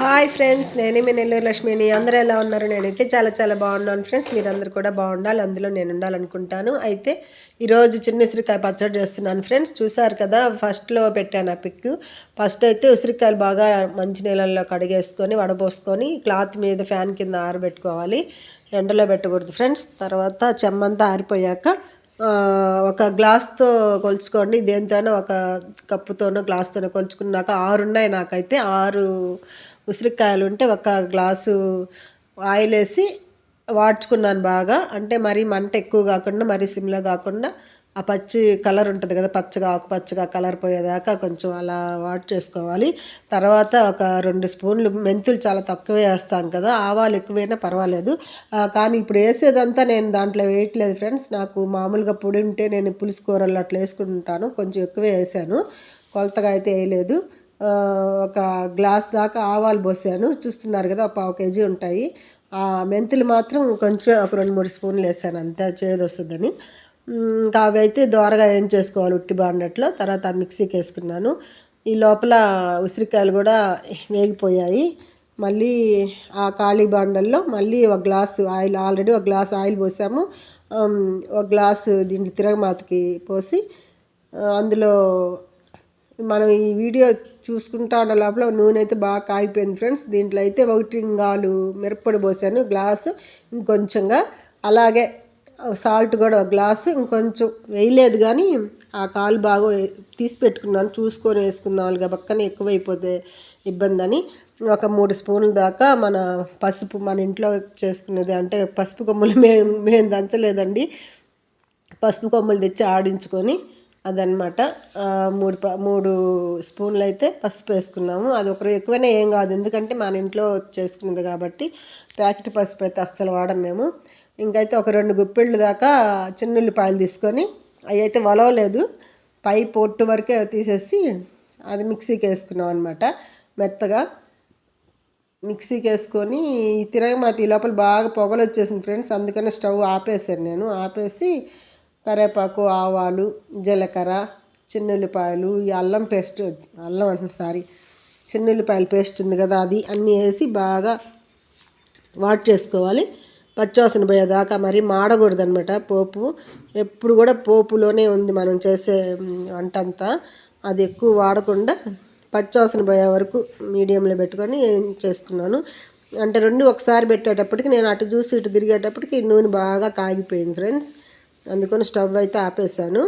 Hi friends నేనే మీ నెల్లూరు లక్ష్మిని. అందరూ ఎలా ఉన్నారు? నేనైతే చాలా చాలా బాగున్నాను ఫ్రెండ్స్ మీరందరూ కూడా బాగుండాలి. అందులో నేను ఉండాలనుకుంటాను అయితే ఈరోజు చిన్న ఉసిరికాయ పచ్చడి చేస్తున్నాను ఫ్రెండ్స్ చూసారు కదా ఫస్ట్లో పెట్టాను ఆ పిక్. ఫస్ట్ అయితే ఉసిరికాయలు బాగా మంచి నీళ్ళల్లో కడిగేసుకొని వడపోసుకొని క్లాత్ మీద ఫ్యాన్ కింద ఆరబెట్టుకోవాలి. ఎండలో పెట్టకూడదు ఫ్రెండ్స్ తర్వాత చెమ్మంతా ఆరిపోయాక ఒక గ్లాస్తో కొలుచుకోండి. దేనితోనో ఒక కప్పుతోనో గ్లాస్తోనో కొలుచుకున్నాక ఆరు ఉన్నాయి నాకైతే. ఆరు ఉసిరికాయలు ఉంటే ఒక గ్లాసు ఆయిల్ వేసి వాడ్చుకున్నాను బాగా. అంటే మరీ మంట ఎక్కువ కాకుండా మరీ సిమ్లో కాకుండా ఆ పచ్చి కలర్ ఉంటుంది కదా పచ్చగా ఆకుపచ్చగా కలర్ పోయేదాకా కొంచెం అలా వాట్ చేసుకోవాలి. తర్వాత ఒక రెండు స్పూన్లు మెంతులు చాలా తక్కువే వేస్తాం కదా ఆవాలు ఎక్కువైనా పర్వాలేదు. కానీ ఇప్పుడు వేసేదంతా నేను దాంట్లో వేయట్లేదు ఫ్రెండ్స్. నాకు మామూలుగా పొడి ఉంటే నేను పులుసు కూరలు అట్లా వేసుకుంటాను కొంచెం ఎక్కువే వేసాను. కొలతగా అయితే వేయలేదు. ఒక గ్లాస్ దాకా ఆవాలు పోసాను. చూస్తున్నారు కదా ఒక పావు కేజీ ఉంటాయి. ఆ మెంతులు మాత్రం కొంచెం ఒక రెండు మూడు స్పూన్లు వేసాను. అంతే చేదు వస్తుందని. ఇంకా అవి అయితే దోరగా ఏం చేసుకోవాలి ఉట్టి బాండట్లో. తర్వాత ఆ మిక్సీకి వేసుకున్నాను. ఈ లోపల ఉసిరికాయలు కూడా వేగిపోయాయి. మళ్ళీ ఆ ఖాళీ బాండల్లో మళ్ళీ ఒక గ్లాసు ఆయిల్ ఆల్రెడీ ఒక గ్లాస్ ఆయిల్ పోసాము. ఒక గ్లాసు దీన్ని తిరగమాతకి పోసి అందులో మనం ఈ వీడియో చూసుకుంటా ఉన్న లోపల నూనె అయితే బాగా కాగిపోయింది ఫ్రెండ్స్. దీంట్లో అయితే ఒకటి ఇంగాలు మిరప్పొడి పోసాను గ్లాసు ఇంకొంచెంగా. అలాగే సాల్ట్ కూడా ఒక గ్లాసు ఇంకొంచెం వేయలేదు కానీ ఆ కాలు బాగా తీసి పెట్టుకున్నాను. చూసుకొని వేసుకుందాం. పక్కన ఎక్కువైపోతే ఇబ్బంది అని. ఒక మూడు స్పూన్ల దాకా మన పసుపు మన ఇంట్లో చేసుకునేది అంటే పసుపు కొమ్ములు మేము మేము దంచలేదండి. పసుపు కొమ్ములు తెచ్చి ఆడించుకొని అదనమాట. మూడు ప మూడు స్పూన్లు అయితే పసుపు వేసుకున్నాము. అది ఒకరు ఎక్కువైనా ఏం కాదు. ఎందుకంటే మన ఇంట్లో చేసుకున్నది కాబట్టి ప్యాకెట్ పసుపు అయితే అస్సలు వాడం మేము. ఇంకైతే ఒక రెండు గుప్పిళ్ళు దాకా చిన్నుల్లిపాయలు తీసుకొని అవి అయితే వలవలేదు. పై పొట్టు వరకే తీసేసి అది మిక్సీకి వేసుకున్నాం అనమాట మెత్తగా మిక్సీకి వేసుకొని ఈ తిరగమాత ఈ లోపల బాగా పొగలు వచ్చేసింది ఫ్రెండ్స్. అందుకని స్టవ్ ఆపేసాను నేను. ఆపేసి కరివేపాకు ఆవాలు జీలకర్ర చిన్నుల్లిపాయలు ఈ అల్లం పేస్ట్ అల్లం అంటున్నాను సారీ చిన్నుల్లిపాయల పేస్ట్ ఉంది కదా అది అన్నీ వేసి బాగా వాట్ చేసుకోవాలి. పచ్చివాసన పోయేదాకా మరి మాడకూడదు అనమాట పోపు. ఎప్పుడు కూడా పోపులోనే ఉంది మనం చేసే వంట అంతా అది ఎక్కువ వాడకుండా పచ్చివాసన పోయే వరకు మీడియంలో పెట్టుకొని చేసుకున్నాను. అంటే రెండు ఒకసారి పెట్టేటప్పటికి నేను అటు చూసి ఇటు తిరిగేటప్పటికి నూనె బాగా కాగిపోయింది ఫ్రెండ్స్. అందుకని స్టవ్ అయితే ఆపేసాను.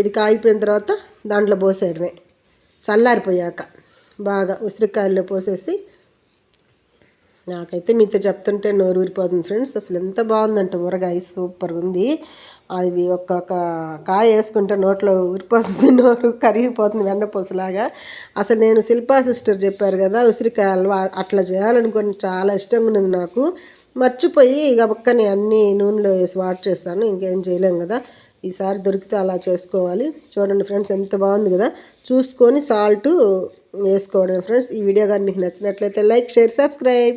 ఇది కాగిపోయిన తర్వాత దాంట్లో పోసేయడమే. చల్లారిపోయాక బాగా ఉసిరికాయల్లో పోసేసి నాకైతే మీతో చెప్తుంటే నోరు ఊరిపోతుంది ఫ్రెండ్స్. అసలు ఎంత బాగుందంటే ఊరగాయ సూపర్ ఉంది. అది ఒక్కొక్క కాయ వేసుకుంటే నోట్లో ఊరిపోతుంది నోరు కరిగిపోతుంది వెన్నపూసలాగా అసలు నేను శిల్పా సిస్టర్ చెప్పారు కదా ఉసిరికాయ అట్లా చేయాలనుకుని చాలా ఇష్టంగా ఉన్నది నాకు. మర్చిపోయి ఇక పక్కనే అన్నీ నూనెలో వేసి వాట్ చేస్తాను ఇంకేం చేయలేం కదా. ఈసారి దొరికితే అలా చేసుకోవాలి. చూడండి ఫ్రెండ్స్ ఎంత బాగుంది కదా. చూసుకొని సాల్ట్ వేసుకోవడం ఫ్రెండ్స్ ఈ వీడియో కానీ మీకు నచ్చినట్లయితే లైక్ షేర్ సబ్స్క్రైబ్.